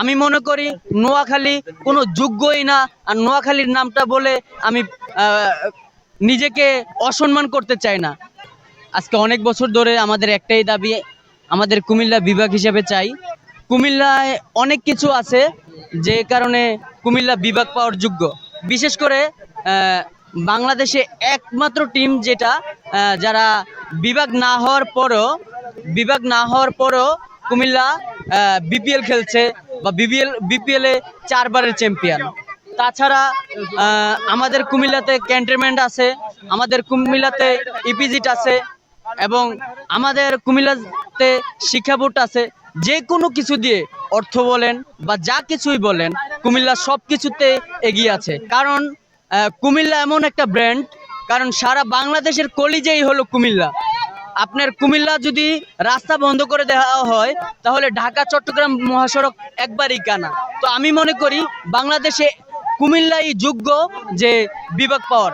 আমি মনে করি নোয়াখালী কোনো যোগ্যই না, আর নোয়াখালীর নামটা বলে আমি নিজেকে অসম্মান করতে চাই না। আজকে অনেক বছর ধরে আমাদের একটাই দাবি, আমাদের কুমিল্লা বিভাগ হিসেবে চাই। কুমিল্লায় অনেক কিছু আছে যে কারণে কুমিল্লা বিভাগ পাওয়ার যোগ্য। বিশেষ করে বাংলাদেশে একমাত্র টিম যেটা যারা বিভাগ না হওয়ার পরও, বিভাগ না হওয়ার পরও কুমিল্লা বিপিএল খেলছে। বা বিপিএল বিপিএলে চারবারের চ্যাম্পিয়ন তাছাড়া আমাদের কুমিল্লাতে ক্যান্টনমেন্ট আছে, আমাদের কুমিল্লাতে ইপিজিট আছে, এবং আমাদের কুমিল্লাতে শিক্ষা বোর্ড আছে। যে কোনো কিছু দিয়ে অর্থ বলেন বা যা কিছুই বলেন, কুমিল্লা সব কিছুতে এগিয়ে আছে। কারণ কুমিল্লা এমন একটা ব্র্যান্ড কারণ সারা বাংলাদেশের কলিজেই হলো কুমিল্লা। আপনার কুমিল্লা যদি রাস্তা বন্ধ করে দেওয়া হয়, তাহলে ঢাকা, চট্টগ্রাম মহাসড়ক একবারই কানা। তো আমি মনে করি, বাংলাদেশে কুমিল্লাই যোগ্য যে বিভাগ পাওয়ার।